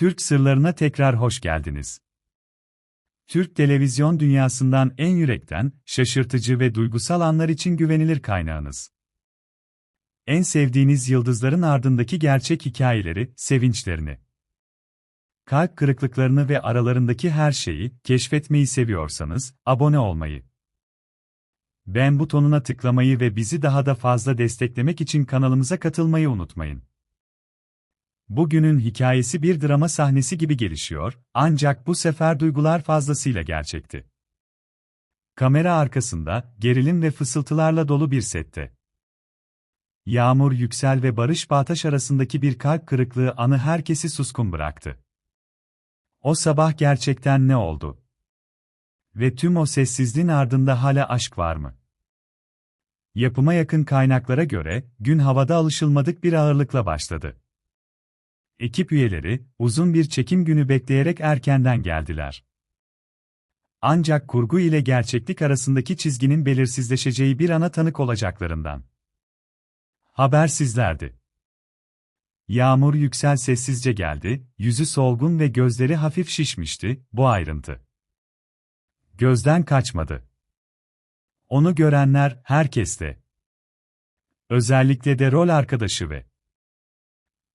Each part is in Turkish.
Türk sırlarına tekrar hoş geldiniz. Türk televizyon dünyasından en yürekten, şaşırtıcı ve duygusal anlar için güvenilir kaynağınız. En sevdiğiniz yıldızların ardındaki gerçek hikayeleri, sevinçlerini, kalp kırıklıklarını ve aralarındaki her şeyi keşfetmeyi seviyorsanız abone olmayı, beğen butonuna tıklamayı ve bizi daha da fazla desteklemek için kanalımıza katılmayı unutmayın. Bugünün hikayesi bir drama sahnesi gibi gelişiyor, ancak bu sefer duygular fazlasıyla gerçekti. Kamera arkasında, gerilim ve fısıltılarla dolu bir sette. Yağmur Yüksel ve Barış Bağtaş arasındaki bir kalp kırıklığı anı herkesi suskun bıraktı. O sabah gerçekten ne oldu? Ve tüm o sessizliğin ardında hala aşk var mı? Yapıma yakın kaynaklara göre, gün havada alışılmadık bir ağırlıkla başladı. Ekip üyeleri, uzun bir çekim günü bekleyerek erkenden geldiler. Ancak kurgu ile gerçeklik arasındaki çizginin belirsizleşeceği bir ana tanık olacaklarından. Habersizlerdi. Yağmur yüksel sessizce geldi, yüzü solgun ve gözleri hafif şişmişti, bu ayrıntı. Gözden kaçmadı. Onu görenler, herkeste. Özellikle de rol arkadaşı ve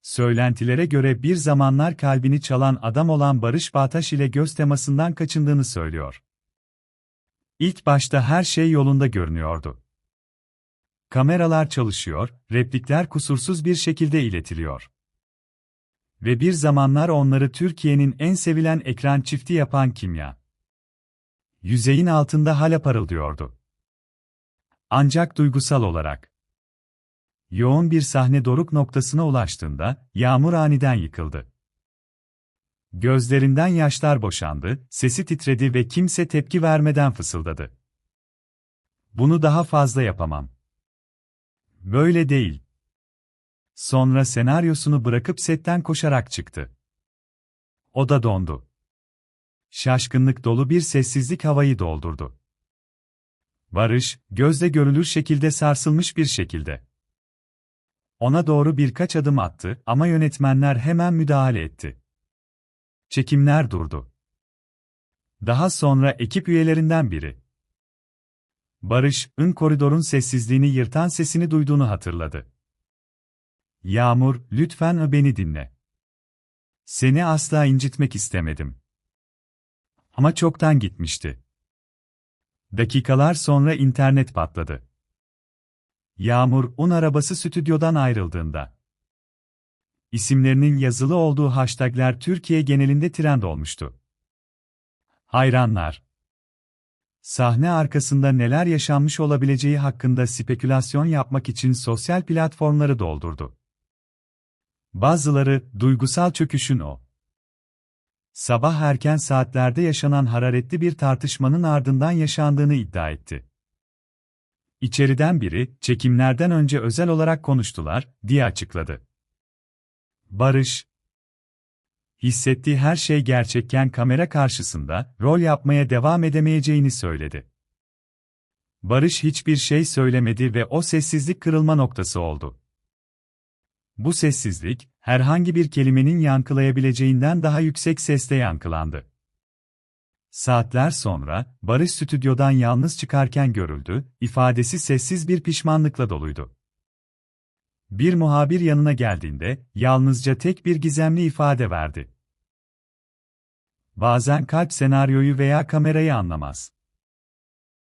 Söylentilere göre bir zamanlar kalbini çalan adam olan Barış Bağtaş ile göz temasından kaçındığını söylüyor. İlk başta her şey yolunda görünüyordu. Kameralar çalışıyor, replikler kusursuz bir şekilde iletiliyor. Ve bir zamanlar onları Türkiye'nin en sevilen ekran çifti yapan kimya. Yüzeyin altında hala parıldıyordu. Ancak duygusal olarak yoğun bir sahne doruk noktasına ulaştığında, Yağmur aniden yıkıldı. Gözlerinden yaşlar boşandı, sesi titredi ve kimse tepki vermeden fısıldadı. Bunu daha fazla yapamam. Böyle değil. Sonra senaryosunu bırakıp setten koşarak çıktı. O da dondu. Şaşkınlık dolu bir sessizlik havayı doldurdu. Barış, gözle görülür şekilde sarsılmış bir şekilde. Ona doğru birkaç adım attı ama yönetmenler hemen müdahale etti. Çekimler durdu. Daha sonra ekip üyelerinden biri. Barış, ın koridorun sessizliğini yırtan sesini duyduğunu hatırladı. Yağmur, lütfen beni dinle. Seni asla incitmek istemedim. Ama çoktan gitmişti. Dakikalar sonra internet patladı. Yağmur, un arabası stüdyodan ayrıldığında. İsimlerinin yazılı olduğu hashtagler Türkiye genelinde trend olmuştu. Hayranlar. Sahne arkasında neler yaşanmış olabileceği hakkında spekülasyon yapmak için sosyal platformları doldurdu. Bazıları, duygusal çöküşün o. Sabah erken saatlerde yaşanan hararetli bir tartışmanın ardından yaşandığını iddia etti. İçeriden biri, çekimlerden önce özel olarak konuştular, diye açıkladı. Barış, hissettiği her şey gerçekken kamera karşısında rol yapmaya devam edemeyeceğini söyledi. Barış hiçbir şey söylemedi ve o sessizlik kırılma noktası oldu. Bu sessizlik, herhangi bir kelimenin yankılayabileceğinden daha yüksek sesle yankılandı. Saatler sonra, Barış stüdyodan yalnız çıkarken görüldü, ifadesi sessiz bir pişmanlıkla doluydu. Bir muhabir yanına geldiğinde, yalnızca tek bir gizemli ifade verdi. Bazen kalp senaryoyu veya kamerayı anlamaz.